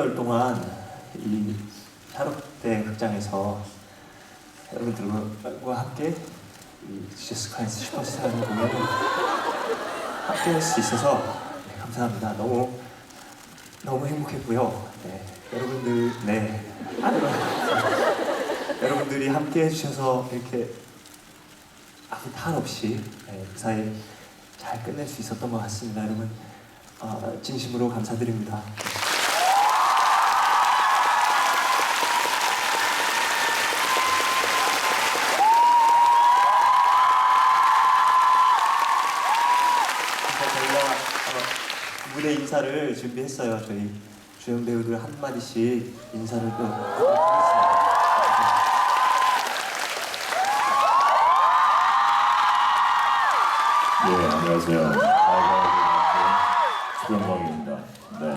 3개월 동안 이 샤롯대 극장에서 여러분들과 함께 이 지저스 크라이스 슈퍼스타라는 공연을 함께 할 수 있어서 네, 감사합니다. 너무 너무 행복했고요. 네, 여러분들 네 여러분들이 함께 해주셔서 이렇게 아무 탈 없이 네, 무사히 잘 끝낼 수 있었던 것 같습니다. 여러분 어, 진심으로 감사드립니다. 그래서 저희가 어, 무대 인사를 준비했어요. 저희 주연 배우들 한 마디씩 인사를 또 하겠습니다. 예, 안녕하세요. 수병광입니다. 네.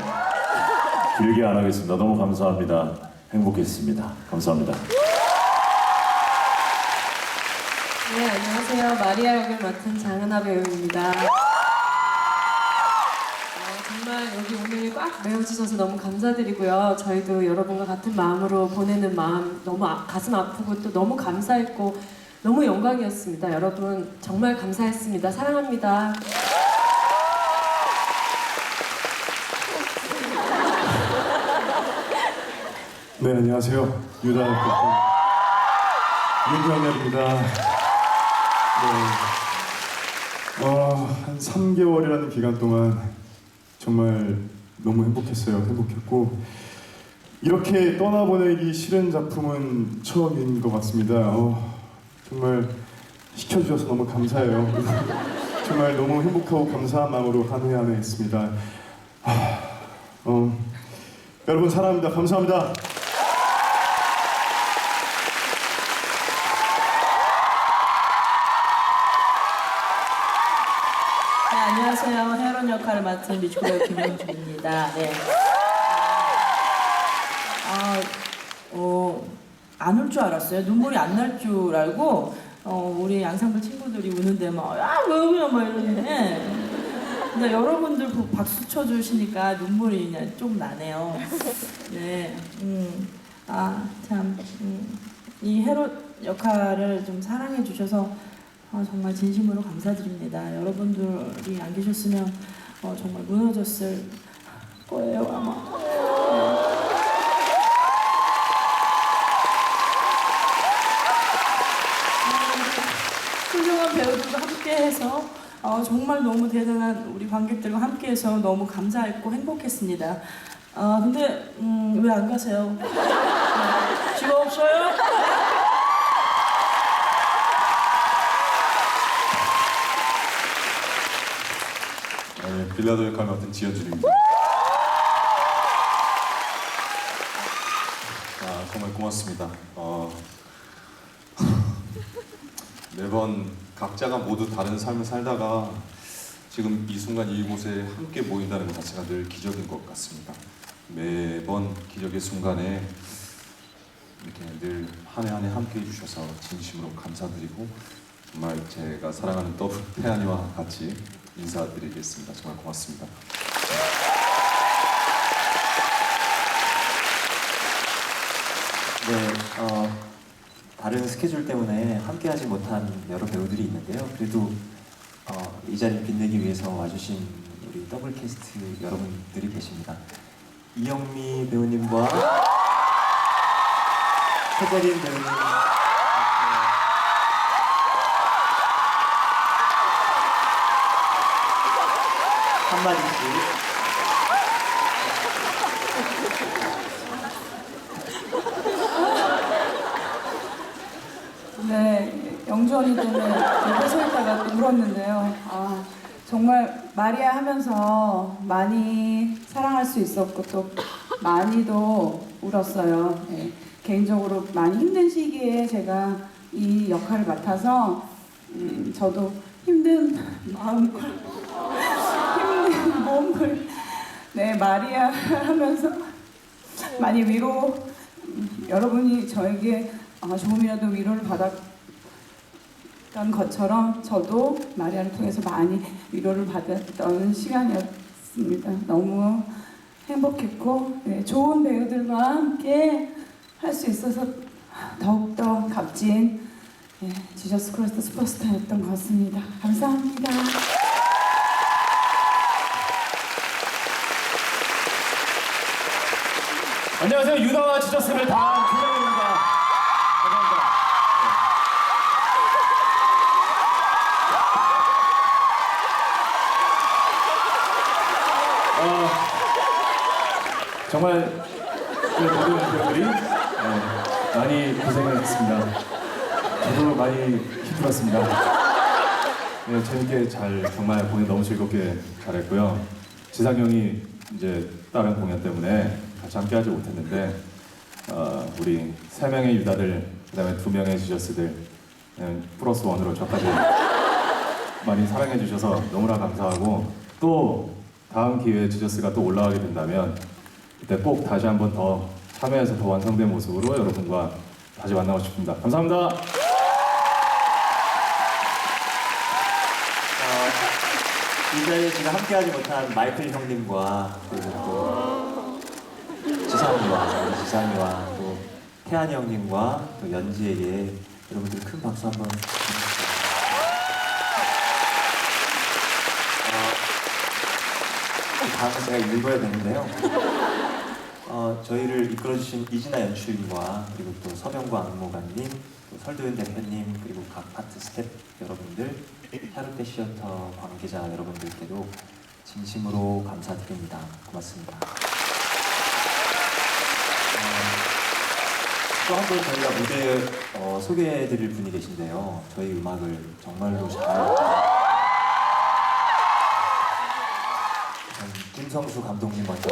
길게 안 하겠습니다. 너무 감사합니다. 행복했습니다. 감사합니다. 네, 안녕하세요. 마리아 역을 맡은 장은하 배우입니다. 여기 오늘 꽉 메워주셔서 너무 감사드리고요. 저희도 여러분과 같은 마음으로 보내는 마음 너무 아- 가슴 아프고 또 너무 감사했고 너무 영광이었습니다. 여러분 정말 감사했습니다. 사랑합니다. 네, 안녕하세요. 유다 역할 윤경렬입니다. 네. 어, 한 3개월이라는 기간 동안 정말 너무 행복했어요. 행복했고 이렇게 떠나보내기 싫은 작품은 처음인 것 같습니다. 어, 정말 시켜주셔서 너무 감사해요. 정말 너무 행복하고 감사한 마음으로 한해한해 했습니다. 하, 어, 여러분 사랑합니다. 감사합니다. 맡은 뮤지컬 김영주입니다. 네. 아, 어, 안 울 줄 알았어요. 눈물이 안 날 줄 알고, 어, 우리 양상부 친구들이 우는데 막, 야, 왜 울어? 막 이러는데. 근데 여러분들 보- 박수 쳐주시니까 눈물이 그냥 좀 나네요. 네. 음, 아, 참. 음, 이 헤롯 역할을 좀 사랑해 주셔서 어, 정말 진심으로 감사드립니다. 여러분들이 안 계셨으면 어, 정말 무너졌을 거예요 아마. 네. 훌륭한 배우들과 함께해서 어, 정말 너무 대단한 우리 관객들과 함께해서 너무 감사했고 행복했습니다. 아 근데 음, 왜 안 가세요? 네. 즐거웠어요? 네, 빌라도 역할 맡은 지현준입니다. 아, 정말 고맙습니다. 어, 매번 각자가 모두 다른 삶을 살다가 지금 이 순간 이곳에 함께 모인다는 것 자체가 늘 기적인 것 같습니다. 매번 기적의 순간에 이렇게 늘 한 해 한 해 함께 해주셔서 진심으로 감사드리고 정말 제가 사랑하는 더블 태안이와 같이 인사드리겠습니다. 정말 고맙습니다. 네, 어, 다른 스케줄 때문에 함께하지 못한 여러 배우들이 있는데요. 그래도 어, 이 자리를 빛내기 위해서 와주신 우리 더블 캐스트 여러분들이 계십니다. 이영미 배우님과 최재린 배우님 한마디씩 네, 영주 언니 때문에 옆에 서 있다가 또 울었는데요. 아, 정말 마리아 하면서 많이 사랑할 수 있었고 또 많이도 울었어요. 네, 개인적으로 많이 힘든 시기에 제가 이 역할을 맡아서 음, 저도 힘든 마음과 몸을 네 마리아 하면서 많이 위로 음, 여러분이 저에게 아, 조금이라도 위로를 받았 했던 것처럼 저도 마리아를 통해서 많이 위로를 받았던 시간이었습니다. 너무 행복했고 네, 좋은 배우들과 함께 할 수 있어서 더욱더 값진 예, 지저스 크로스트 슈퍼스타였던 것 같습니다. 감사합니다. 안녕하세요. 유다와 지저스를 다한 김영입니다. 감사합니다. 어, 정말 그 모든 배우들이 네, 많이 고생을 했습니다. 저도 많이 힘들었습니다. 네, 재밌게 잘 정말 공연 너무 즐겁게 잘했고요. 지상 형이 이제 다른 공연 때문에 같이 함께하지 못했는데 어, 우리 세 명의 유다들 그다음에 두 명의 지저스들 네, 플러스 원으로 저까지 많이 사랑해 주셔서 너무나 감사하고 또 다음 기회에 지저스가 또 올라가게 된다면 그때 꼭 다시 한번 더 참여해서 더 완성된 모습으로 여러분과 다시 만나고 싶습니다. 감사합니다. 어, 이 자리에 함께하지 못한 마이클 형님과 그리고 또 지상이와 지상이와 또 태안이 형님과 또 연지에게 여러분들 큰 박수 한번 주세요. 어, 다음은 제가 읽어야 되는데요. 어, 저희를 이끌어주신 이진아 연출님과 그리고 또 서명과 안무관님, 또 설도윤 대표님, 그리고 각 파트 스텝 여러분들, 하루때 시어터 관계자 여러분들께도 진심으로 감사드립니다. 고맙습니다. 또 한 번 저희가 무대에 어, 소개해드릴 분이 계신데요. 저희 음악을 정말로 잘 음, 김성수 감독님 먼저